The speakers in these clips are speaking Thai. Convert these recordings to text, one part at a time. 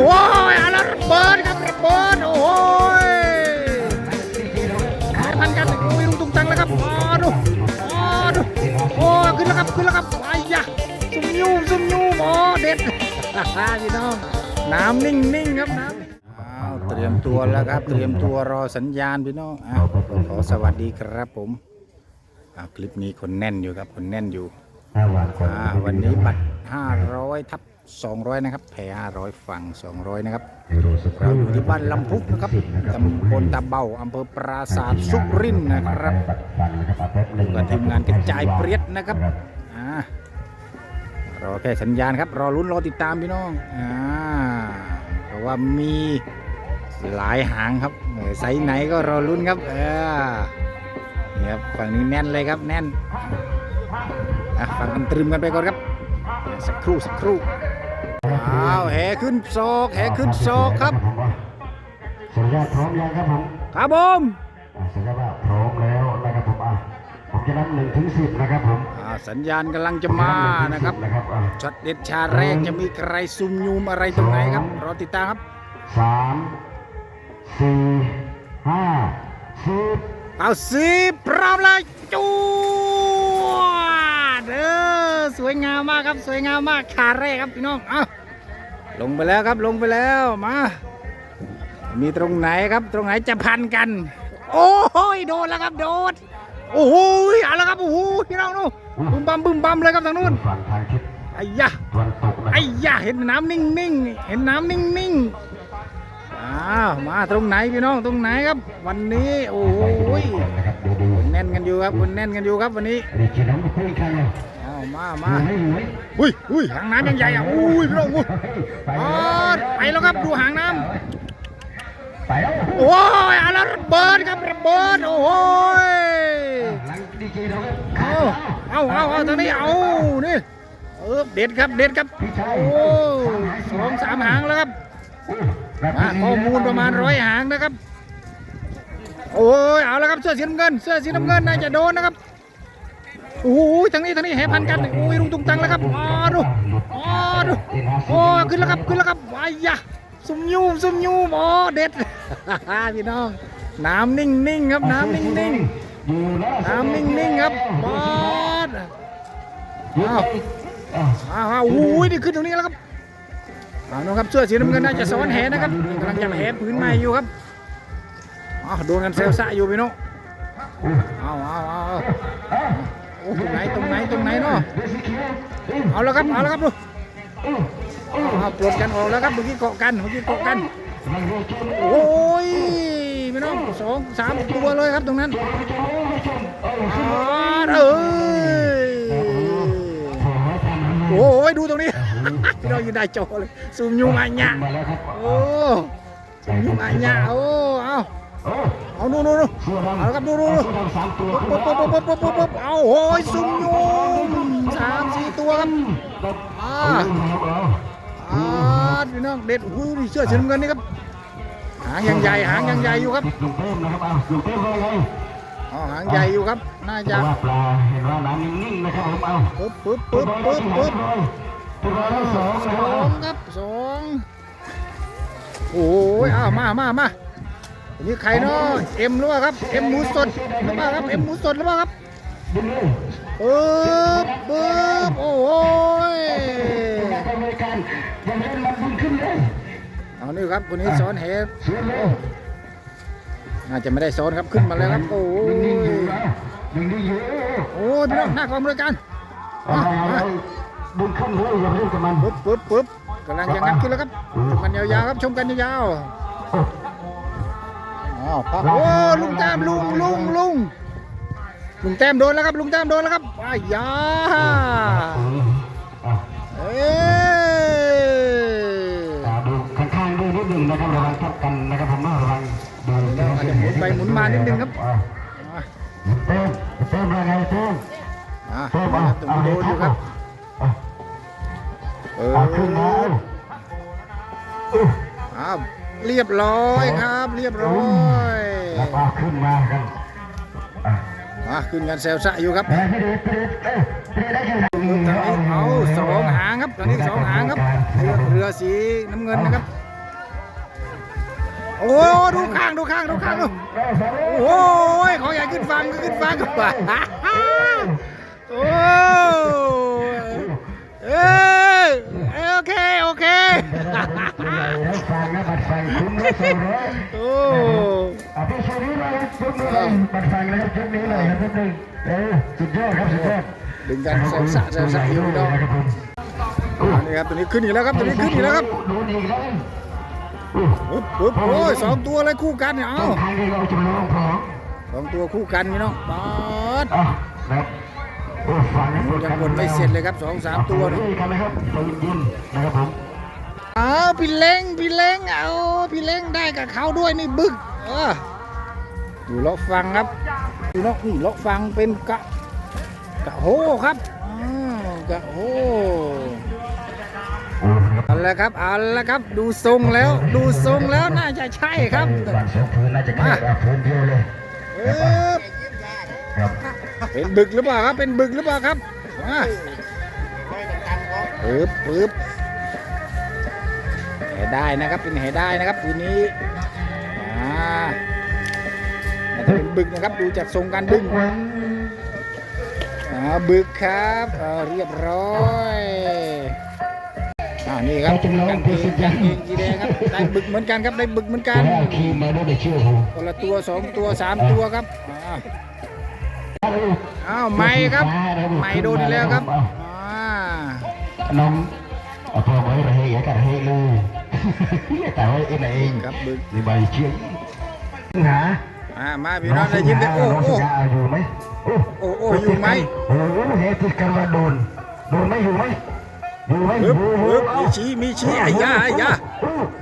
โอ้ยเอาละระเบิดครับระเบิดโอ้ยสายพันกันโอ้ยลุงตุ้งตังแล้วครับอ๋อดูอ๋อดูโอ้ขึ้นแล้วครับขึ้นแล้วครับไอ้ยะซุ่มยูซุ่มยูหมอเด็ดพี่น้องน้ำนิ่งๆครับน้ำเตรียมตัวแล้วครับ เตรียมตัวรอสัญญาณพี่น้องอ้าวขอสวัสดีครับผมคลิปนี้คนแน่นอยู่ครับคนแน่นอยู่วันนอ่าวันนี้บัตร500ทับ 200 นะครับแพร500 ฝั่ง 200 นะครับยูโรสเราอยู่ที่บ้านลำพุกนะครับตำบลตะเบาอำเภอปราสาทสุรินทร์นะครับบัตรฟันนะครับแป๊บหนึ่งกับทีมงานกระจายเปรียดนะครับอ่ารอแค่สัญญาณครับ รอลุ้นรอติดตามพี่น้องอ่าเพราะว่ามีหลายหางครับเออไซส์ไหนก็รอลุ้นครับเออนี่ครับฝั่งนี้แน่นเลยครับแน่นอะฟังกันตรึมกันไปก่อนครับ สักครู่สักครู่ อ้าวแห่ขึ้นศอกแห่ขึ้นศอกครับสัญญาณพร้อมยังครับผมครับผมอ่าสัญญาณว่าพร้อมแล้วนะครับผมอะผมจะนับหนึ่งถึงสิบนะครับผมอ่าสัญญาณกำลังจะมานะครับนะครับอะช็อตเด็ดชาแรกจะมีใครซุ่มยูมอะไรตรงไหนครับรอติดตามครับสามสี่ห้าสิบเอาสิพร้อมเลยจูดเออสวยงามมากครับสวยงามมากขาแรกครับพี่น้องเอา ลงไปแล้วครับลงไปแล้วมา มีตรงไหนครับตรงไหนจะพันกัน โอ้ยโดนแล้วครับโดนโอ้โหเอาแล้วครับโอ้โหพี่น้องนู่นบึมบัมบึมบัมเลยครับทางนู้นฝั่งทางทิศไอ้ยะตะวันตกนะคไอ้รับยะเห็นน้ำนิ่งๆเห็นน้ำนิ่งๆอ้าวมาตรงไหนพี่น้องตรงไหนครับ วันนี้โอ้ยนะครับดูดูคนแน่นกันอยู่ครับคนแน่นกันอยู่ครับวันนี้ อันนี้กินน้ำพึ่งกันเลยอ้าวมาอมายู่ไหมอยู่ไหมอุ้ยอุ้ยหางน้ำยังใหญ่อะอุ้ยพี่น้องอุ้ยไปอ๋อแล้วไปแล้วครับดูหางน้ไปแล้วำโอ้ยเอาละระเบิดครับระเบิดโอ้ยหลังดีเจเราครับเอาเอาเอาเอาตรงนี้เอานี่เออเด็ดครับเด็ดครับโอ้สองสามหางแล้วครับมาข้อมูลประมาณร้อยหางนะครับ โอ้ยเอาแล้วครับเสื้อสีน้ำเงิน เสื้อสีน้ำเงินน่าจะโดนนะครับ โอ้ยทางนี้ทางนี้แห่พันกันโอ้ยลุงตุงตังแล้วครับอ๋อดูอ๋อดูโอ้ขึ้นแล้วครับขึ้นแล้วครับไอ้ยะซุ่มยูมซุ่มยูมอ๋อเด็ดพี่น้อง น้ำนิ่งๆครับน้ำนิ่งๆน้ำนิ่งๆครับบอสอ้าวอ้าวอ้าวโอ้ยนี่ขึ้นตรงนี้แล้วครับเอาน้องครับเสื้อสีน้ำเงินน่าจะสอนแหนะครับกำลังจะแหพื้นใหม่อยู่ครับอ๋อโดนกันเซลซ่าอยู่พี่น้องเอาเอาเอาเอา โอ้ตรงไหนตรงไหนตรงไหนเนาะเอาแล้วครับเอาแล้วครับดูเอาปลดกันออกแล้วครับเมื่อกี้เกาะกันเมื่อกี้เกาะกัน โอ้ยพี่น้องสองสามตัวเลยครับตรงนั้นอ๋อเอ้ยโอ้ยดูตรงนี้พี่น้องยืนได้โจเลยซูมยูมาญะมาแล้วครับโอ้ซูมยูมาญะโอ้เอา เอาดูดูดูเอาละครับดูดูดูสามตัวปุ๊บปุ๊บปุ๊บปุ๊บปุ๊บปุ๊บเอาโอ้ยซูมยูสามสี่ตัวครับอ่าอ่าพี่น้องเด็ดหูยเสื้อสีน้ำเงินนี่ครับหางยังใหญ่หางยังใหญ่อยู่ครับลุงเต้มนะครับเอาลุงเต้มเลยเลยอ๋อหางใหญ่อยู่ครับน่าจะราะว่าปลาเห็นว่าน้ำนิ่งๆนะครับผมเอาปึ๊บปึ๊บปึ๊บปึ๊บปึ๊บสองครับสองโอ้ยอ้าวมามามา อันนี้ใครเนาะเอ็มหรือเปล่าครับเอ็มหมูสดหรือเปล่าครับเอ็มหมูสดหรือเปล่าครับดึงเลยปึ๊บปึ๊บโอ้ยอเมริกันยังเล่นมันดึงขึ้นเลยเอานี่ครับคนนี้สอนเสียเลยน่าจะไม่ได้สอนครับขึ้นมาแล้วครับ โอ้ดึงนิ่งอยู่ยนะดึงนิ่งอยู่โอ้ยพี่น้องหน้ากองบริการเอาเอาดึงขึ้นเลยอย่าไปเล่นกับมันปึ๊บปึ๊บปึ๊บกำลังจะงัดขึ้นแล้วครับชมกันยาวๆครับชมกันยาวๆ อ้าวพักโอ้ลุงแต้มลุงลุงลุงลุงแต้มโดนแล้วครับลุงแต้มโดนแล้วครับอ้ายยาเอ้ยดูข้างๆด้วยนิดหนึ่งนะครับระวังทับกันนะครับผมระวังดูอาจจะหมุนไปหมุนมานิดนึงครับเต้มเต้มอะไรเต้มอ่าเต้มครับต้องโดนอยู่ครับเออเอาขึ้นมาอ้าวเรียบร้อยครับ เรียบร้อย แล้วก็ขึ้นมากันมาขึ้นกันแซวสะอยู่ครับแต่ไม่ได้ไม่ได้เอ้ยไม่ได้แค่ไหนตอนนี้เอาสองหางครับตอนนี้สองหางครับเรือเรือสีน้ำเงินนะครับโอ้ดูข้างดูข้างดูข้างดูโอ้ยขออย่าขึ้นฟังขึ้นฟังกันไปโอ้เออโอ เค โอเคฟังนะบัดฟังคุ้มแล้วโซ่ร้อยโอ้อะพี่ชูนี้เลยชุดนี้เลยบัดฟังเลยครับชุดนี้เลยครับชุดนี้เออสุดยอดครับสุดยอดดึงกันเซลสะเซลสะอยู่พี่น้องครับผมนี่ครับตัวนี้ขึ้นอีกแล้วครับตัวนี้ขึ้นอีกแล้วครับดูดีแล้วปึ๊บปึ๊บโอ้ยสองตัวเลยคู่กันเนี่ยต้เอ้าองทางที่เราจะมาลองของสองตัวคู่กันพี่น้องปอด ยังบนไม่เสร็จเลยครับสองสามตัวเนอะกันนะครับใจเย็นๆนะครับผมเอาพี่เล้งพี่เล้งเอาพี่เล้งได้กับเขาด้วยนี่บึกเออดูเลาะฟังครับดูเลาะนี่เลาะฟังเป็นกะกะโหครับอ้าวกะโหโอ้นะครับเอาละครับเอาละครับดูทรงแล้วดูทรงแล้วน่าจะใช่ครับวันสองพื้นน่าจะแค่อะพื้นเดียวเลยปึ๊บครับ เป็นบึกหรือเปล่าครับ เป็นบึกหรือเปล่าครับอะปึ๊บปึ๊บแหได้นะครับเป็นแหได้นะครับทีนี้อ่าน่าจะเป็นบึกนะครับดูจากทรงการดึงวันอ่าบึกครับอ่าเรียบร้อยอ่านี่ครับกางเกงกางเกงสีแดงครับได้บึกเหมือนกันครับได้บึกเหมือนกันแล้วทีมมาด้วยเชื่อผมคนละตัวสองตัวสามตัวครับอ่า อ้าวไม่ครับไม่โดนอีกแล้วครับอ่าน้องเอาตัวไว้ระเฮยกันระเฮเลยแต่ว่าเอ็นเองครับบึกในใบเชื่อหาอ่ามาพี่น้องได้ยินได้โอ้โอ้อยู่ไหมโอ้โอ้อยู่ไหมโอ้โหเฮติดกันว่าโดนโดนไหมอยู่ไหมอยู่ไหมปึ๊บปึ๊บมีชี้มีชี้ไอ้ยาไอ้ยา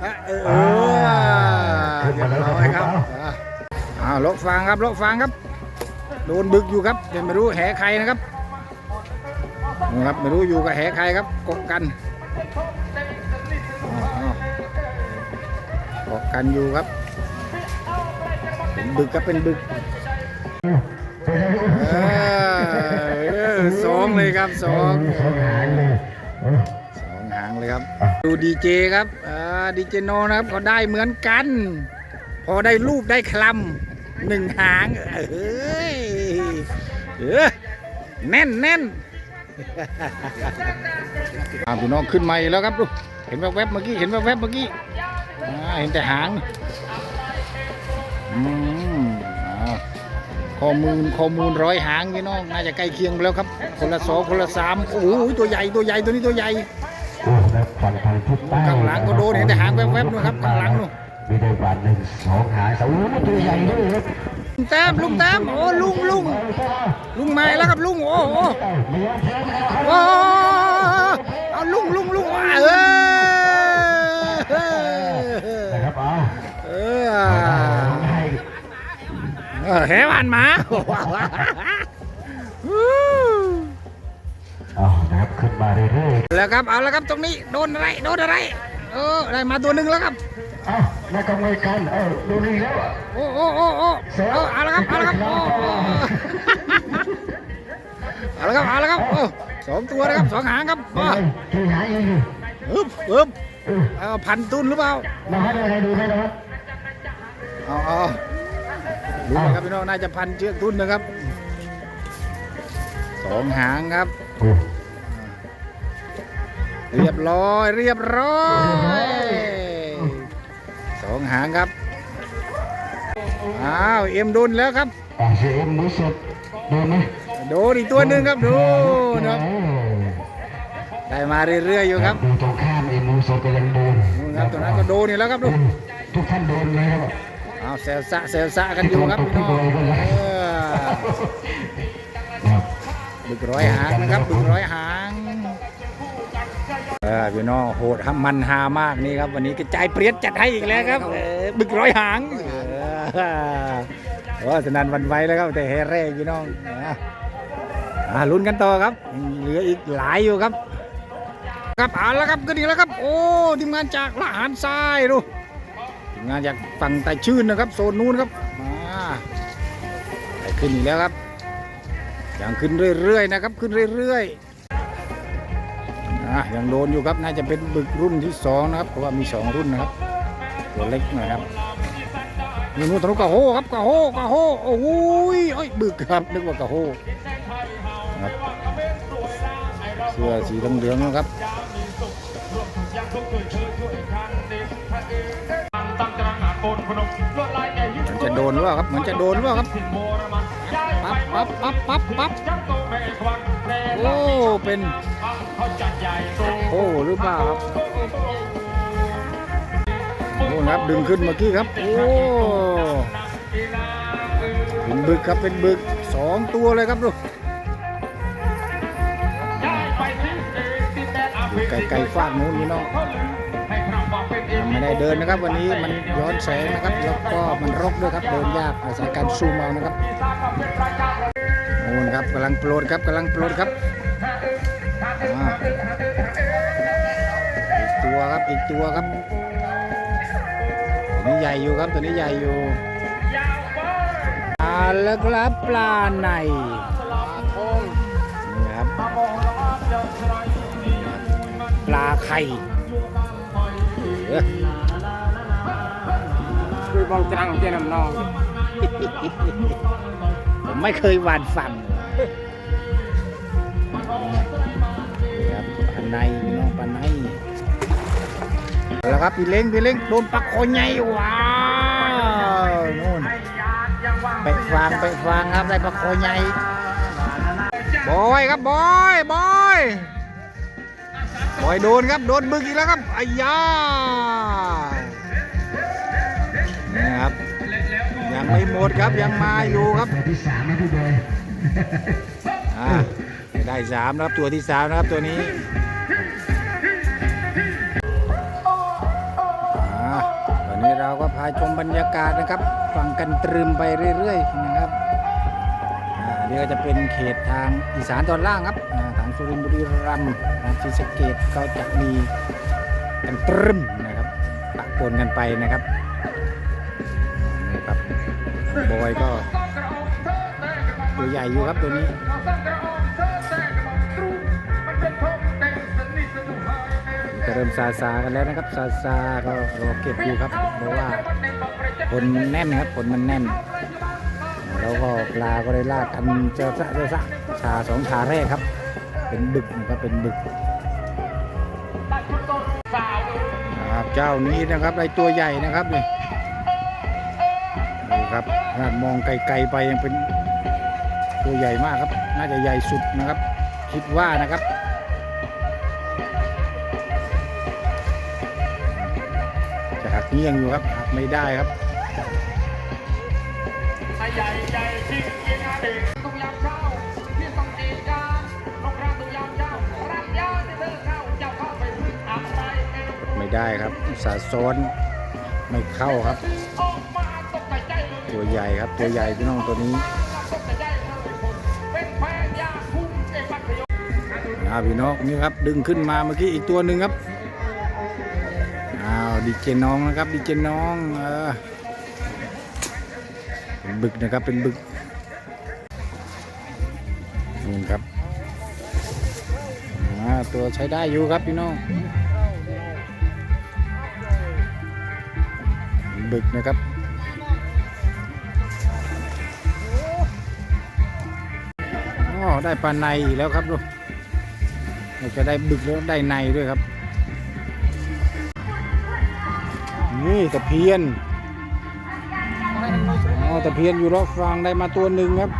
อะเออเออเรียบร้อยครับอ่าอ้าวลกฟังครับลกฟังครับ โดนบึกอยู่ครับแต่ไม่รู้แหใครนะครับนี่ครับไม่รู้อยู่กับแหใครครับกกกันกกกันอยู่ครับเป็นบึกครับเป็นบึกสองเลยครับสองสองหางเลยสองหางเลยครับ ดูดีเจครับดีเจโนนะครับเขาได้เหมือนกัน พอได้รูปได้คลำหนึ่งหางเอ้ย เออแน่นแน่นอ่าพี่น้องขึ้นมาอีกแล้วครับดูเห็นแวบๆเมื่อกี้เห็นแวบๆเมื่อกี้เห็นแต่หางอืมข้อมูลข้อมูลร้อยหางพี่น้องน่าจะใกล้เคียงแล้วครับ คนละสองคนละสามโอ้โหตัวใหญ่ตัวใหญ่ตัวนี้ตัวใหญ่ข้างหลังก็โดนเห็นแต่หางแวบๆนู่นครับข้างหลังนู่นมีได้บาทหนึ่งสองหางสองตัวใหญ่ด้วยครับ ลุงแต้มลุงแต้มโอ้ลุงลุงลุงมาแล้วครับลุงโอ้โหไม่ยอมแพ้นะครับโอ้เอาลุงลุงลุงอะเออนะครับเอาเอให้อเออแหวันหมาเอานะครับขึ้นมาเรื่อยๆแล้วครับเอาแล้วครับตรงนี้โดนอะไรโดนอะไรเออได้มาตัวหนึ่งแล้วครับ นกำไงกันเออดูนี่แล้วโอ้โอ้โอ้โอ้เอาเอาละครับเอาละครับโอ้โอ้เอาละครับเอาละครับโอ้สองตัวนะครับสองหางครับยัมางไงคือหายยังอยู่อึ๊บอึ๊บเออเอาพันตุนหรือเปล่ามาให้ดูให้ดูให้นะครับเอาเอาดูนะครับพี่น้องน่าจะพันเชือกตุนนะครับสองหางครับโอ้เรียบร้อยเรียบร้อยส องหางครับ อ้าว เอ็มโดนแล้วครับอะเสียงมือสดโดนไหมโดนอีกตัวหนึ่งครับดูนะครับได้มาเรื่อยๆอยู่ครับดูตรงข้ามไอ้มือสดก็ยังโดนนู่นครับตัวนั้นก็โดนนี่แล้วครับดูทุกท่านโดนเลยครับเอาเซลซะเซลซะกันอยู่ครับพี่น้องเออครับบึกร้อยหางนะครับบึกร้อยหางเออพี่น้องโหดฮะมันฮามากนี่ครับวันนี้กระจายเปรียดจัดให้อีกแล้วครับเออบึกร้อยหางเออโอ้สนันหวันไหวแล้วครับแต่เฮเร่พี่น้องอะอ่าลุ้นกันต่อครับยังเหลืออีกหลายอยู่ครับ ครับเอาละครับก็ดีแล้วครับ โอ้ทีมงานจากละหารทรายดูทีมงานจากฝั่งไต่ชื่นนะครับโซนนู้นครับมาไปขึ้นอีกแล้วครับยังขึ้นเรื่อยๆนะครับ ขึ้นเรื่อยๆ อะยังโดนอยู่ครับน่าจะเป็นบึกรุ่นที่สองนะครับเพราะว่ามีสองรุ่นนะครับ ตัวเล็กหน่อยครับนี่นู่นตรงกระโฮครับกระโฮกระโฮโอ้โหยเอ้ยบึกครับนึกว่ากระโฮครับเสื้อสีเหลืองๆนะครับมันจะโดนหรือเปล่าครับมันจะโดนหรือเปล่าครับปั๊บปั๊บปั๊บปั๊บปั๊บ โอ้เป็นโอ้หรือเปล่าครับโอ้นะครับดึงขึ้นเมื่อกี้ครับโอ้เป็นบึกครับเป็นบึกสองตัวเลยครับดูอยู่ไกลๆฟากนู้นนี่เนาะไม่ได้เดินนะครับ วันนี้มันย้อนแสงนะครับ แล้วก็มันรกด้วยครับเดินยากอาศัยการซูมเอานะครับโอ้นะครับกำลังโปรดครับกำลังโปรดครับอ่าอีกตัวครับอีกตัวครับตัวนี้ใหญ่อยู่ครับตัวนี้ใหญ่อยู่อ่าแล้วครับปลาในนี่ครับปลาไข่เอ้ยคือบองจังเจน้ำนองผม ไม่เคยหวานฟันนี่ครับปลาในน้องปลาในแล้วครับพี่เล้งพี่เล้งโดนปลาโคใหญ่ว้าวนู่นไปฟางไปฟางครับได้ปลาโคใหญ่บอยครับบอยบอยบอยโดนครับโดนบึกอีกแล้วครับอ้ยา ไม่หมดครับยังมาอยู่ครับตัวที่สามนะพี่บอยอ่าได้สามนะครับตัวที่สามนะครับตัวนี้อ่าตอนนี้เราก็พาชมบรรยากาศนะครับฟังกันตรึมไปเรื่อยๆนะครับอ่าอันนี้ก็จะเป็นเขตทางอีสานตอนล่างครับอ่าทางสุรินทร์บุรีรัมย์ทางศรีสะเกดก็จะมีกันตรึมนะครับปะปนกันไปนะครับนี่ครับ บอยก็ตัวใหญ่อยู่ครับตัวนี้จะเริ่มซาซากันแล้วนะครับซาซาก็รอเก็บอยู่ครับเพราะว่าผลแน่นครับผลมันแน่น แล้วก็ปลาก็ได้ลากกันเจอซะเจอซะชาสองชาแรกครับ เป็นบึกนะครับเป็นบึกครับเจ้านี้นะครับได้ตัวใหญ่นะครับเนี่ดูครับขนาด มองไกลๆไปยังเป็นตัวใหญ่มากครับ น่าจะใหญ่สุดนะครับ คิดว่านะครับจะหักเงี้ยงอยู่ครับหักไม่ได้ครับใหญ่ใหญ่จริงจริงเด็กตุกยามเช้าพี่ต้องจีจานนกกระตุยามเช้ารับยาเดินเข้าเจ้าเข้าไปพึ่งอับใจไม่ได้ครับสาซ้อนไม่เข้าครับ ตัวใหญ่ครับตัวใหญ่พี่น้องตัวนี้นแฟนยาคุ้มเอปัตยอ่าพี่น้องนี่ครับดึงขึ้นมาเมื่อกี้อีกตัวหนึ่งครับอ้าวดีเจน้องนะครับดีเจน้องเออเป็นบึกนะครับเป็นบึกนี่ครับตัวใช้ได้อยู่ครับพี่น้องบึกนะครับ อ๋อได้ปลาในอีกแล้วครับลูกเราจะได้บึกแล้วได้ในด้วยครับ นี่ตะเพียนอ๋อตะเพียนอยู่รอบฟางได้มาตัวหนึ่งครับ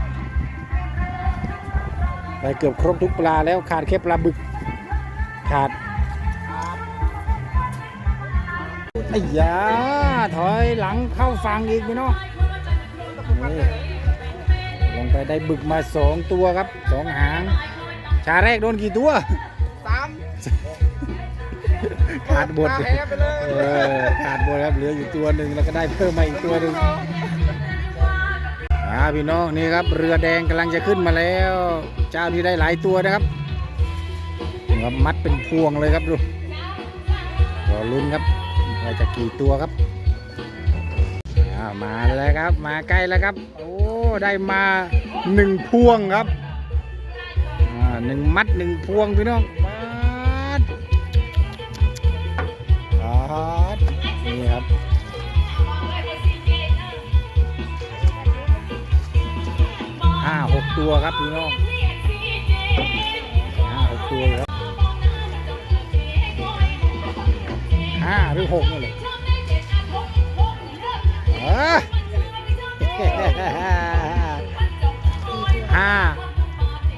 ได้เกือบครบทุกปลาแล้วขาดแค่ปลาบึก ขาดไอ้ยาถอยหลังเข้าฟังอีกพี่น้องนี่ลง ไปได้บึกมาสองตัวครับสองหาง ชาแรกโดนกี่ตัวสามขาดบทแพ้ไปเลยเออขาดบทครับเหลืออยู่ตัวหนึ่งแล้วก็ได้เพิ่มมาอีกตัวหนึ่งอ่าพี่น้องนี่ครับเรือแดงกำลังจะขึ้นมาแล้ว เจ้านี้ได้หลายตัวนะครับนี่ครับมัดเป็นพวงเลยครับดูรอลุ้นครับว่าจะกี่ตัวครับอ่ามาแล้วครับ มาใกล้แล้วครับ โอ้ ได้มา หนึ่งพวงครับหนึ่งมัดหนึ่งพวงพี่น้องมัดมัดนี่ครับห้าหกตัวครับพี่น้องห้าหกตัวครับห้าหรือหกนี่เหละอ่า ห้า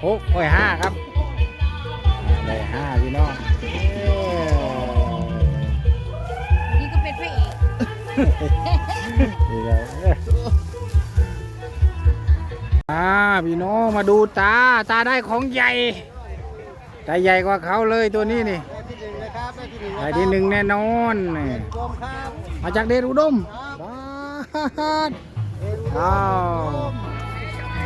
หกโอ้ยห้าครับได้ห้าพี่น้องเอ้ยนี่ก็เป็นพระเอกนี่ครับอ่าพี่น้องมาดูตาตาได้ของใหญ่ตาใหญ่กว่าเขาเลยตัวนี้นี่ได้ที่หนึ่งแน่นอนนี่มาจากเดชอุดมบ้าน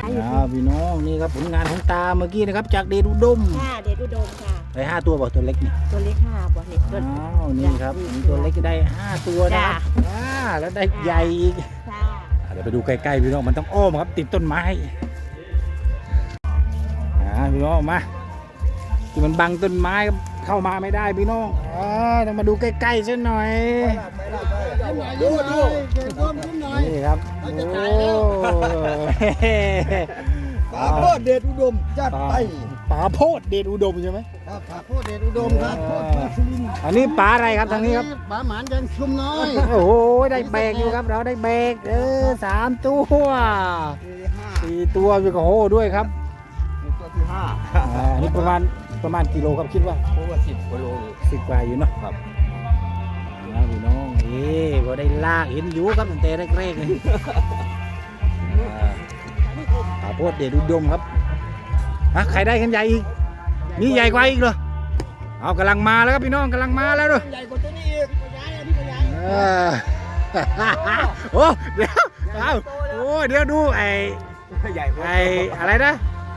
อ้าวอ้าวพี่น้องนี่ครับผลงานของตาเมื่อกี้นะครับจากเดชอุดมค่ะเดชอุดมค่ะ ได้ห้าตัวบอกตัวเล็กนี่ตัวเล็กค่ะบอเล็กตัว อ้าวนี่ครับมีตัวเล็กก็ได้ห้าตัวนะครับอ่าแล้วได้ใหญ่อีก ค่ะอะเดี๋ยวไปดูใกล้ๆพี่น้องมันต้องอ้อมครับ ติดต้นไม้อ่าพี่น้องมาที่มันบังต้นไม้ เข้ามาไม่ได้พี่น้องอ่าต้องมาดูใกล้ๆซะหน่อย ดูดูนี่ครับโอ้ปาโพดเดชอุดมจัดไปป๋าโพดเดชอุดมใช่ไหมครับปาโพดเดชอุดมครับโพดเมืองสุรินทร์อันนี้ป๋าอะไรครับทางนี้ครับปาหมานยันชุมน้อยโอ้โหได้แบกอยู่ครับ เราได้แบกเออสามตัวสี่ห้าสี่ตัวมีกระโหด้วยครับตัวที่ห้าอ่าอันนี้ประมาณ ประมาณกิโลครับคิดว่าเพราะว่าสิบกิโลสิบกว่าอยู่เนาะครับอ่าพี่น้องเอ๊พอได้ลากเห็นอยู่ครับตั้งแต่แรกๆเลยอ่าข้าวโพดเดชอุดมครับฮะใครได้ขันใหญ่อีกนี่ใหญ่กว่าอีกเหรอเอากำลังมาแล้วครับพี่น้องกำลังมาแล้วด้วยใหญ่กว่าตัวนี้อีกย้ายอันนี้ก็ย้ายเออโอ้เดี๋ยวเอาโอ้เดี๋ยวดูไอ้ใหญ่ไอ้อะไรนะ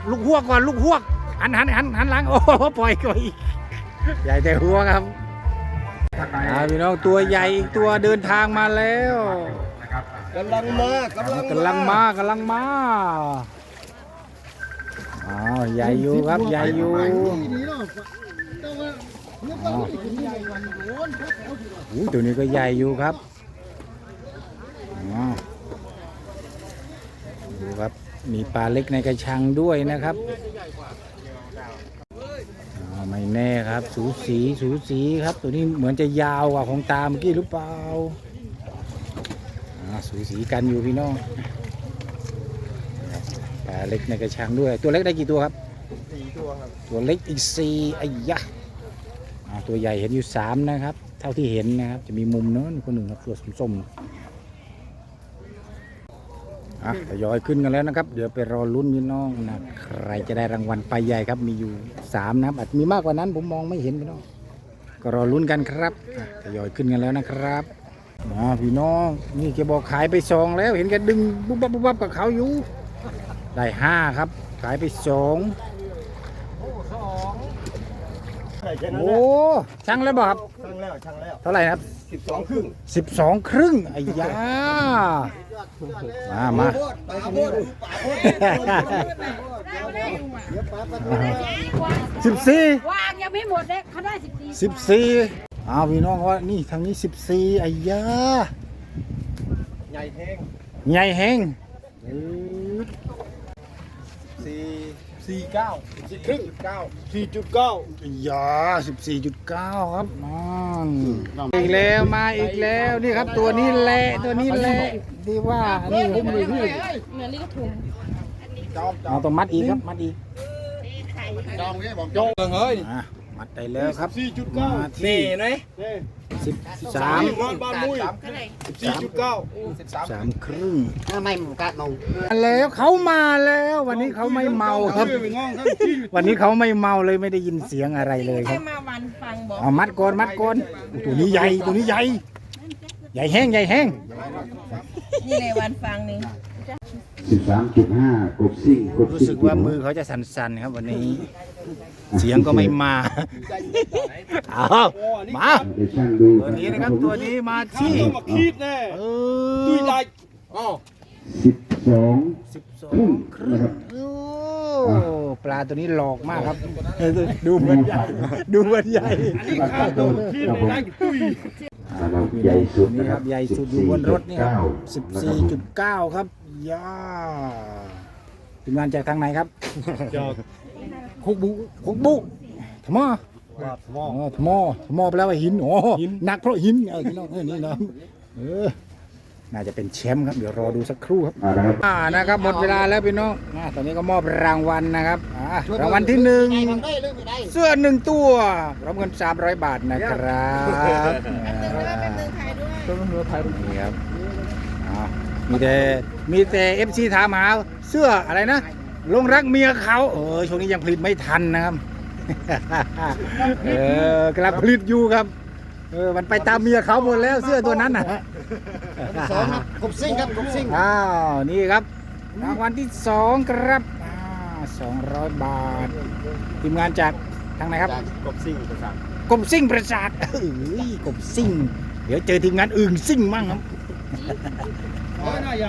ลูกหวกก่อนลูกหวก หันหันหันหันหลังโอ้โหปล่อยก็อีกใหญ่แต่หัวครับอ่าพี่น้องตัวใหญ่อีกตัวเดินทางมาแล้วกำลังมากำลังกำลังมากำลังมาอ้าวใหญ่อยู่ครับใหญ่อยู่นี่เนาะแต่ว่านึกว่ามันจะใหญ่กว่านี้โดนครับอู้ตัวนี้ก็ใหญ่อยู่ครับอ้าวดูครับมีปลาเล็กในกระชังด้วยนะครับอ่า ไม่แน่ครับ สูสีสูสีครับ ตัวนี้เหมือนจะยาวกว่าของตาเมื่อกี้หรือเปล่าอ่าสูสีกันอยู่พี่น้องปลาเล็กในกระชังด้วย ตัวเล็กได้กี่ตัวครับสี่ตัวครับ ตัวเล็กอีกสี่ไอ้ยะอ่าตัวใหญ่เห็นอยู่สามนะครับ เท่าที่เห็นนะครับ จะมีมุมเนินคนหนึ่งครับตัวส้มๆ อะทยอยขึ้นกันแล้วนะครับ เดี๋ยวไปรอลุ้นพี่น้องนะใครจะได้รางวัลไปใหญ่ครับมีอยู่สามนะครับอาจมีมากกว่านั้นผมมองไม่เห็นพี่น้องก็รอลุ้นกันครับอะทยอยขึ้นกันแล้วนะครับมาพี่น้องนี่แกบอกขายไปสองแล้ว เห็นแกดึงบุ๊บบับบุ๊บบับกับเขาอยู่ได้ห้าครับ ขายไปสอง ใช่แค่นั้นโอ้ช่างแล้วบอกครับช่างแล้วช่างแล้วเท่าไหร่ครับสิบสองครึ่งสิบสองครึ่งไอ้ยามามาปาโพดปาโพดเดี๋ยวปาโพดสิบสี่วางยังไม่หมดเลยเขาได้สิบสี่สิบสี่อ้าวพี่น้องว่านี่ทางนี้สิบสี่ไอ้ยาใหญ่แห้งใหญ่แหงสี่ สี่เก้าสี่ครึ่งเก้าสี่จุดเก้าไอ้ยาสิบสี่จุดเก้าครับนั่นอีกแล้วมาอีกแล้วนี่ครับตัวนี้แหละตัวนี้แหละที่ว่านี่เหมือนลิกถุงจอมจอเอามต้องมัดอีกครับมัดอีกจอมเนี่ยบอกจอมเฮ้ยอะ มัดได้แล้วครับสี่จุดเก้ามาที่ไหนสิบสามบ้านบ้านมุ้ยสี่จุดเก้าสิบสามสามครึ่งไม่หมูกะเมามาแล้วเขามาแล้ว วันนี้เขาไม่เมาครับ วันนี้เขาไม่เมาเลยไม่ได้ยินเสียงอะไรเลยคแค่รับมาวันฟังบอกเอามัดก่อนมัดก่อนตัวนี้ใหญ่ตัวนี้ใหญ่ใหญ่แห้งใหญ่แห้งนี่เลยวันฟังนี่สิบสามจุดห้ากบซิ่งกบรู้ซิ่สึงกว่ามือเขาจะสั่นๆครับวันนี้ เสียงก็ไม่มาเอามาเดี๋ยวช่างดูตัวนี้นะครับตัวนี้มาที่มาคีดแน่เอดุยอใหญ่อ๋อสิบสองสิบสองครึ่งโอ้ปลาตัวนี้หลอกมากครับเออดูเหมือนใหญ่ดูเหมือนใหญ่ข้าวต้มคีดได้ดุยนะครับใหญ่สุดนี่นะคครัรับบใหญ่สุดอยู่บนรถนี่ครับสิบสี่จุดเก้าครับย่าทีมงานจากทางไหนครับจาก คุกบุคุกบุทมอบาทหมออ๋อทมอทมอแปลว่าหินอ๋อหนักเพราะหินเออพี่น้องเออนี่นะเออน่าจะเป็นแชมป์ครับเดี๋ยวรอดูสักครู่ครับอ่านะครับอ่านะครับหมดเวลาแล้วพี่น้องอ่าตอนนี้ก็มอบรางวัลนะครับอ่ารางวัลที่หนึ่งเสื้อหนึ่งตัวพร้อมเงิน300บาทนะครับนี่ครับอ่ามีแต่มีแต่เอฟซีถามหาเสื้ออะไรนะ ลงรักเมียเขาเออช่วงนี้ยังผลิตไม่ทันนะครับ เออกำลังผลิตอยู่ครับ เออมันไปตามเมียเขาหมดแล้วเสื้อตัวนั้นนะสองครับกบซิ่งครับกบซิ่งอ้าวนี่ครับรางวัลที่สองครับสองร้อยบาททีมงานจากทางไหนครับจากกบซิ่งประสาทกบซิ่งประสาทเอ้ยกบซิ่ง เดี๋ยวเจอทีมงานอื่นซิ่งมั่งครับ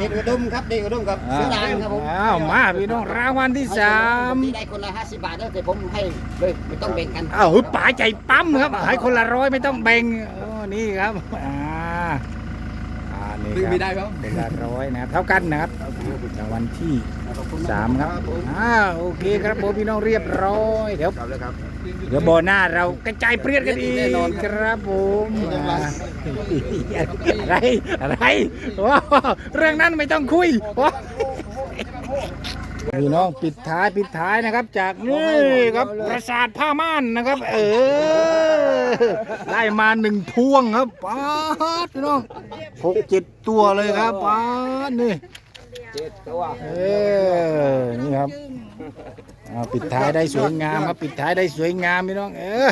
เด็กอุดมครับเด็กอุดมครับเสือดางครับผมอ้าวมาพี่น้องรางวัลที่สามที่ได้คนละห้าสิบบาทแล้วแต่ผมให้เลยไม่ต้องแบ่งกันอ้าวฮึบป๋าใจปั๊มครับให้คนละร้อยไม่ต้องแบ่งโอ้นี่ครับอ่าอ่า นี่ดึงคไม่รับได้ครับคนละร้อยนะครับ เท่ากันนะครับรางวัลที่สามครับอ่าโอเคครับผมพี่น้องเรียบร้อยเดี๋ยว ครับเลยครับ เดี๋ยวบอหน้าเรากระจายเปรี้ยนกันอีกแน่นอนครับผมอ่าอะไรอะไรว้าวเรื่องนั้นไม่ต้องคุยว้าว พี่น้องปิดท้ายปิดท้ายนะครับ จากนี่ครับปราสาทผ้าม่านนะครับ เออได้มาหนึ่งพวงครับป๊าดพี่น้องหกเจ็ดตัวเลยครับป๊าดนี่เจ็ดตัวเออนี่ครับอ่าปิดท้ายได้สวยงามครับ ปิดท้ายได้สวยงามพี่น้องเออ